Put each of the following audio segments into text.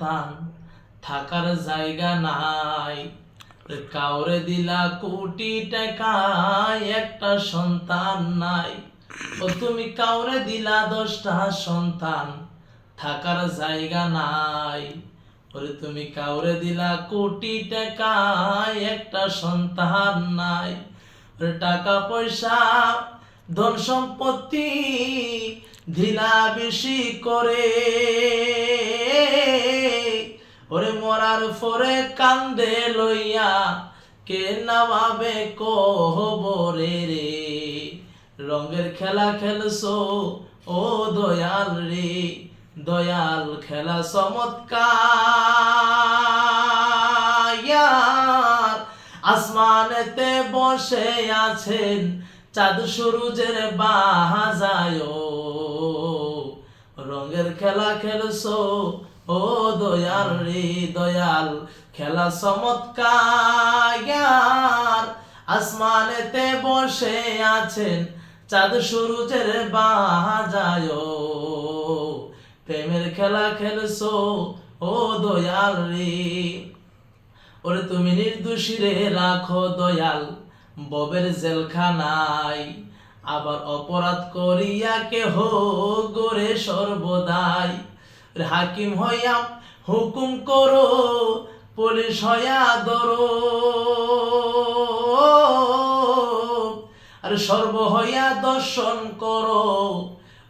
সন্তান থাকার জায়গা নাই। কাউরে দিলা কোটি টাকা একটা সন্তান নাই। ও তুমি কাউরে দিলা দশটা সন্তান, থাকার জায়গা নাই। ওরে তুমি কাউরে দিলা কোটি টাকা একটা সন্তান নাই। ওরে টাকা, পয়সা, ধন সম্পত্তি ধিলা বেশি করে। ওরে মরার পরে কান্দে লইয়া, কে নামাবে কহবরে রে? রঙের খেলা খেলছো, ও দয়াল রে। দয়াল খেলা চমৎকার। আসমানেতে বসে আছেন চাঁদ সূরজের বাহাজায় রঙের খেলা খেলছো? ও দয়াল রে দয়াল, খেলা চমৎকার। আসমানেতে বসে আছেন চাঁদ সূরজের বাহাজায় প্রেমের খেলা খেলছো? ও দয়াল রে। ওরে তুমি নির্দোষী রে, রাখো দয়াল, ববের জেলখানায়। আবার অপরাধ করিয়া কে কেহ গোরে সর্বদাই। হাকিম হইয়া হুকুম করো, পুলিশ হইয়া ধরো। আর সর্ব হইয়া দর্শন করো,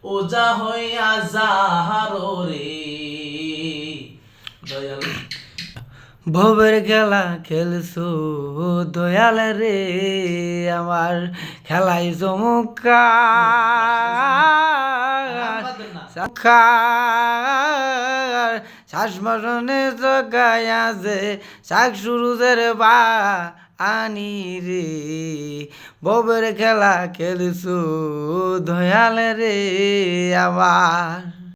ওজা হইয়া যাহারো রে। দয়াল ভবের খেলা খেলছো, দয়াল রে, আমার খেলাই চমৎকার। শ্বাস মরণে জগায়া যে শাক সুরুজের বা আনি রে ববের খেলা খেলছো, দয়াল রে, আমার